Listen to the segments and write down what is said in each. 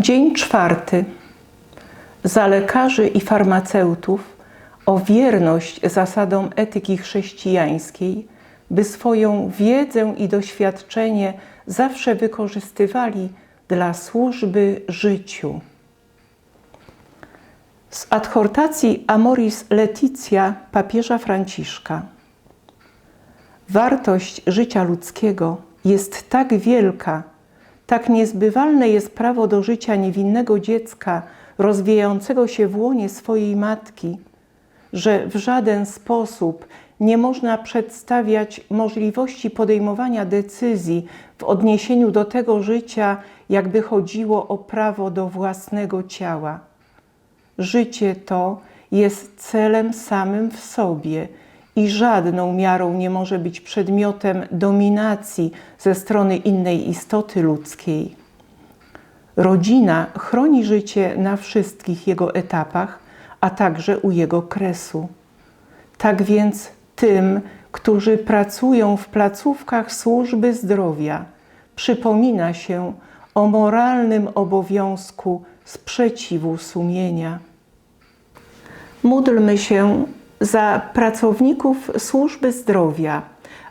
Dzień czwarty. Za lekarzy i farmaceutów o wierność zasadom etyki chrześcijańskiej, by swoją wiedzę i doświadczenie zawsze wykorzystywali dla służby życiu. Z adhortacji Amoris Laetitia papieża Franciszka. Wartość życia ludzkiego jest tak wielka, tak niezbywalne jest prawo do życia niewinnego dziecka rozwijającego się w łonie swojej matki, że w żaden sposób nie można przedstawiać możliwości podejmowania decyzji w odniesieniu do tego życia, jakby chodziło o prawo do własnego ciała. Życie to jest celem samym w sobie i żadną miarą nie może być przedmiotem dominacji ze strony innej istoty ludzkiej. Rodzina chroni życie na wszystkich jego etapach, a także u jego kresu. Tak więc tym, którzy pracują w placówkach służby zdrowia, przypomina się o moralnym obowiązku sprzeciwu sumienia. Módlmy się za pracowników służby zdrowia,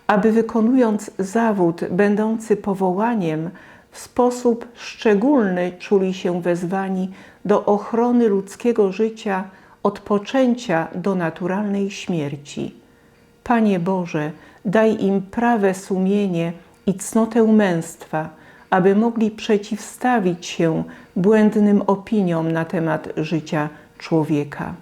aby wykonując zawód będący powołaniem, w sposób szczególny czuli się wezwani do ochrony ludzkiego życia od poczęcia do naturalnej śmierci. Panie Boże, daj im prawe sumienie i cnotę męstwa, aby mogli przeciwstawić się błędnym opiniom na temat życia człowieka.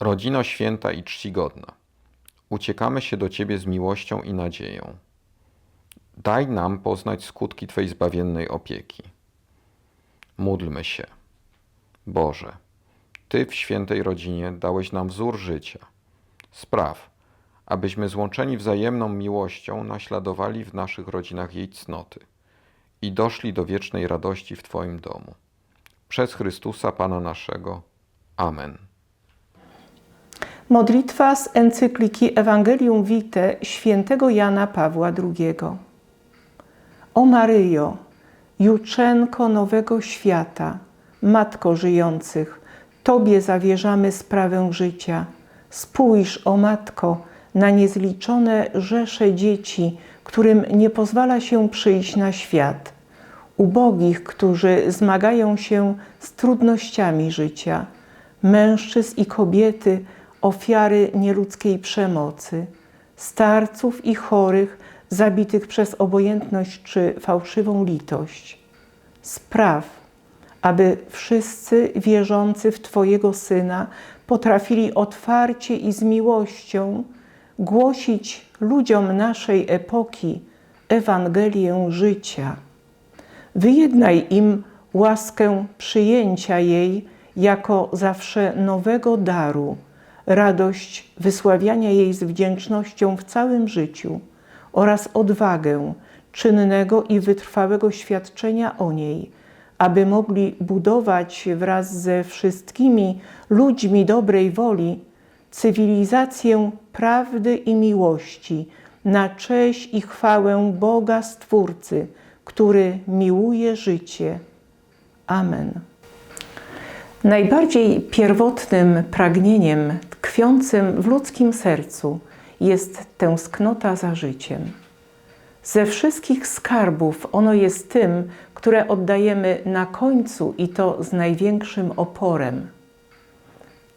Rodzino święta i czcigodna, uciekamy się do Ciebie z miłością i nadzieją. Daj nam poznać skutki Twej zbawiennej opieki. Módlmy się. Boże, Ty w świętej rodzinie dałeś nam wzór życia. Spraw, abyśmy złączeni wzajemną miłością naśladowali w naszych rodzinach jej cnoty i doszli do wiecznej radości w Twoim domu. Przez Chrystusa Pana naszego. Amen. Modlitwa z encykliki Evangelium Vitae świętego Jana Pawła II. O Maryjo, juczenko nowego świata, matko żyjących, Tobie zawierzamy sprawę życia. Spójrz, o matko, na niezliczone rzesze dzieci, którym nie pozwala się przyjść na świat, ubogich, którzy zmagają się z trudnościami życia, mężczyzn i kobiety, ofiary nieludzkiej przemocy, starców i chorych zabitych przez obojętność czy fałszywą litość. Spraw, aby wszyscy wierzący w Twojego Syna potrafili otwarcie i z miłością głosić ludziom naszej epoki Ewangelię życia. Wyjednaj im łaskę przyjęcia jej jako zawsze nowego daru, radość wysławiania jej z wdzięcznością w całym życiu oraz odwagę czynnego i wytrwałego świadczenia o niej, aby mogli budować wraz ze wszystkimi ludźmi dobrej woli cywilizację prawdy i miłości na cześć i chwałę Boga Stwórcy, który miłuje życie. Amen. Najbardziej pierwotnym pragnieniem tkwiącym w ludzkim sercu jest tęsknota za życiem. Ze wszystkich skarbów ono jest tym, które oddajemy na końcu i to z największym oporem.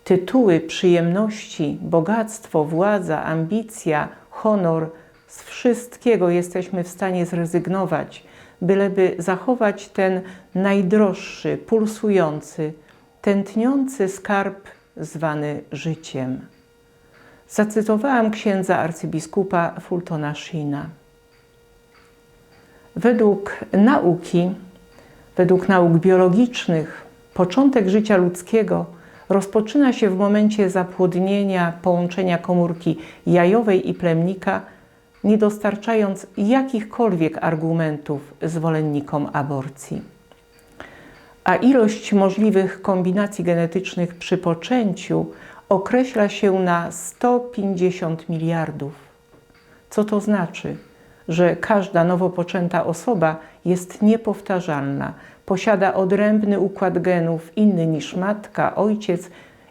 Tytuły, przyjemności, bogactwo, władza, ambicja, honor z wszystkiego jesteśmy w stanie zrezygnować, byleby zachować ten najdroższy, pulsujący, tętniący skarb zwany życiem. Zacytowałam księdza arcybiskupa Fultona Sheena. Według nauki, według nauk biologicznych, początek życia ludzkiego rozpoczyna się w momencie zapłodnienia, połączenia komórki jajowej i plemnika, nie dostarczając jakichkolwiek argumentów zwolennikom aborcji. A ilość możliwych kombinacji genetycznych przy poczęciu określa się na 150 miliardów. Co to znaczy? Że każda nowo poczęta osoba jest niepowtarzalna, posiada odrębny układ genów inny niż matka, ojciec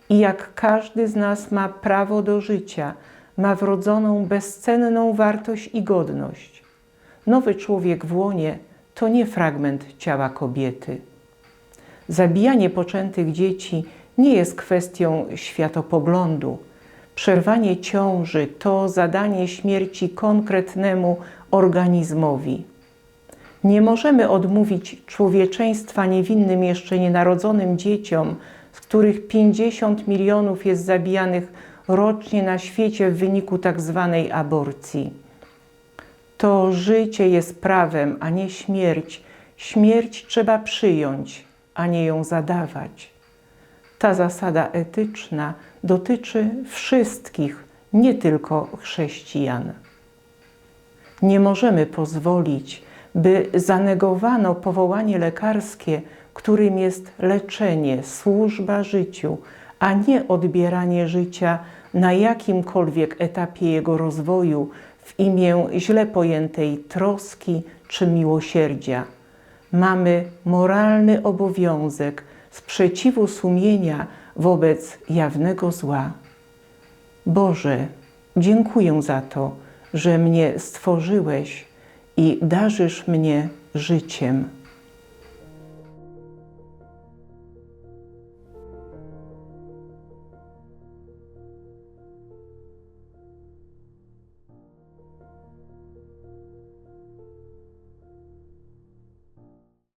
i jak każdy z nas ma prawo do życia, ma wrodzoną bezcenną wartość i godność. Nowy człowiek w łonie to nie fragment ciała kobiety. Zabijanie poczętych dzieci nie jest kwestią światopoglądu. Przerwanie ciąży to zadanie śmierci konkretnemu organizmowi. Nie możemy odmówić człowieczeństwa niewinnym jeszcze nienarodzonym dzieciom, z których 50 milionów jest zabijanych rocznie na świecie w wyniku tak zwanej aborcji. To życie jest prawem, a nie śmierć. Śmierć trzeba przyjąć, a nie ją zadawać. Ta zasada etyczna dotyczy wszystkich, nie tylko chrześcijan. Nie możemy pozwolić, by zanegowano powołanie lekarskie, którym jest leczenie, służba życiu, a nie odbieranie życia na jakimkolwiek etapie jego rozwoju w imię źle pojętej troski czy miłosierdzia. Mamy moralny obowiązek sprzeciwu sumienia wobec jawnego zła. Boże, dziękuję za to, że mnie stworzyłeś i darzysz mnie życiem.